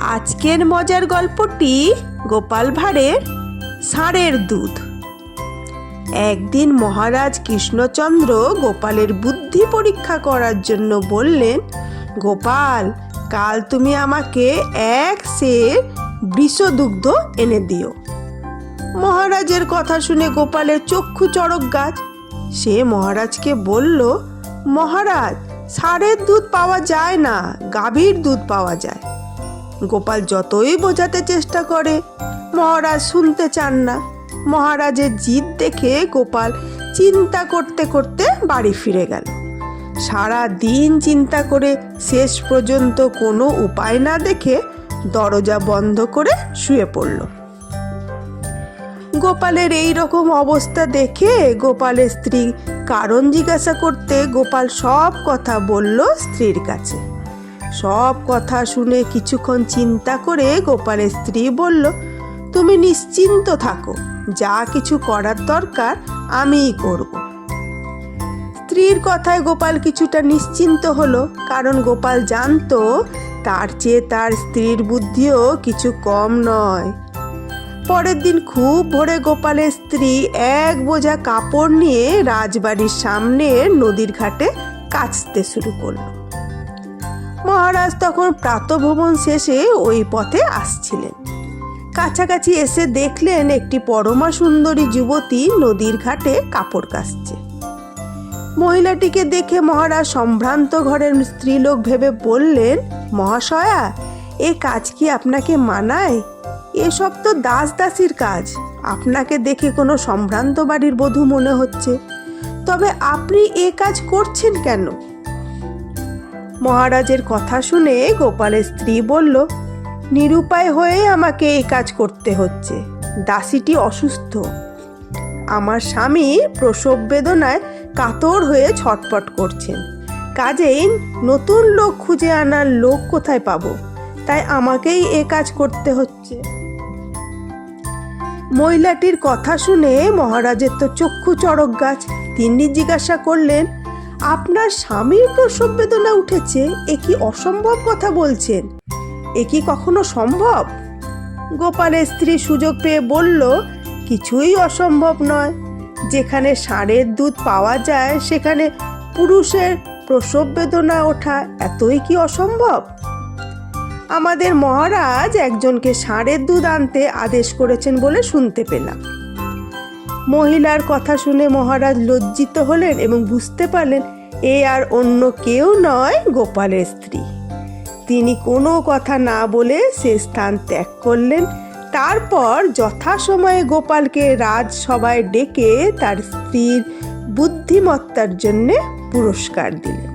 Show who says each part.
Speaker 1: আজকের মজার গল্পটি গোপাল ভাঁড়ের ষাঁড়ের দুধ। একদিন মহারাজ কৃষ্ণচন্দ্র গোপালের বুদ্ধি পরীক্ষা করার জন্য বললেন, গোপাল, কাল তুমি আমাকে এক সের বিষদুগ্ধ এনে দিও। মহারাজের কথা শুনে গোপালের চক্ষু চড়ক গাছ। সে মহারাজকে বলল, মহারাজ, ষাঁড়ের দুধ পাওয়া যায় না, গাভীর দুধ পাওয়া যায়। গোপাল যতই বোঝাতে চেষ্টা করে, মহারাজ শুনতে চান না। মহারাজের জিদ দেখে গোপাল চিন্তা করতে করতে বাড়ি ফিরে গেল। সারা দিন চিন্তা করে শেষ পর্যন্ত কোনো উপায় না দেখে দরজা বন্ধ করে শুয়ে পড়ল। গোপালের এই রকম অবস্থা দেখে গোপালের স্ত্রী কারণ জিজ্ঞাসা করতে গোপাল সব কথা বলল স্ত্রীর কাছে। সব কথা শুনে কিছুক্ষণ চিন্তা করে গোপালের স্ত্রী বলল, তুমি নিশ্চিন্ত থাকো, যা কিছু করার দরকার আমিই করব। স্ত্রীর কথায় গোপাল কিছুটা নিশ্চিন্ত হলো, কারণ গোপাল জানতো তার চেয়ে তার স্ত্রীর বুদ্ধিও কিছু কম নয়। পরের দিন খুব ভোরে গোপালের স্ত্রী এক বোঝা কাপড় নিয়ে রাজবাড়ির সামনে নদীর ঘাটে কাচতে শুরু করল। মহারাজ তখন প্রাতভ্রমণ শেষে ওই পথে আসছিলেন। কাছাকাছি এসে দেখলেন একটি পরমা সুন্দরী যুবতী নদীর ঘাটে কাপড় কাচছে। মহিলাটিকে দেখে মহারাজ সম্ভ্রান্ত ঘরের স্ত্রীলোক ভেবে বললেন, মহাশয়া, এ কাজ কি আপনাকে মানায়? এসব তো দাস দাসীর কাজ। আপনাকে দেখে কোনো সম্ভ্রান্ত বাড়ির বধূ মনে হচ্ছে। তবে আপনি এ কাজ করছেন কেন? মহারাজের কথা শুনে গোপালের স্ত্রী বলল, নিরুপায় হয়ে আমাকে এই কাজ করতে হচ্ছে। দাসীটি অসুস্থ। আমার স্বামী প্রসব বেদনায় কাতর হয়ে ছটপট করছেন। কাজেই নতুন লোক খুঁজে আনার লোক কোথায় পাবো? তাই আমাকেই এ কাজ করতে হচ্ছে। মহিলাটির কথা শুনে মহারাজের তো চক্ষু চড়ক গাছ। তিনি জিজ্ঞাসা করলেন আপনার স্বামীর প্রসব বেদনা উঠেছে, এ কি অসম্ভব কথা বলছেন? এ কি কখনো সম্ভব? গোপালের স্ত্রী সুযোগ পেয়ে বলল, কিছুই অসম্ভব নয়। যেখানে ষাঁড়ের দুধ পাওয়া যায়, সেখানে পুরুষের প্রসব বেদনা ওঠা এতই কি অসম্ভব? আমাদের মহারাজ একজনকে ষাঁড়ের দুধ আনতে আদেশ করেছেন বলে শুনতে পেলাম। মহিলার কথা শুনে মহারাজ লজ্জিত হলেন এবং বুঝতে পারলেন এ আর অন্য কেউ নয় গোপালের স্ত্রী। তিনি কোনো কথা না বলে সে স্থান ত্যাগ করলেন। তারপর যথাসময়ে গোপালকে রাজসভায় ডেকে তার স্ত্রীর বুদ্ধিমত্তার জন্যে পুরস্কার দিলেন।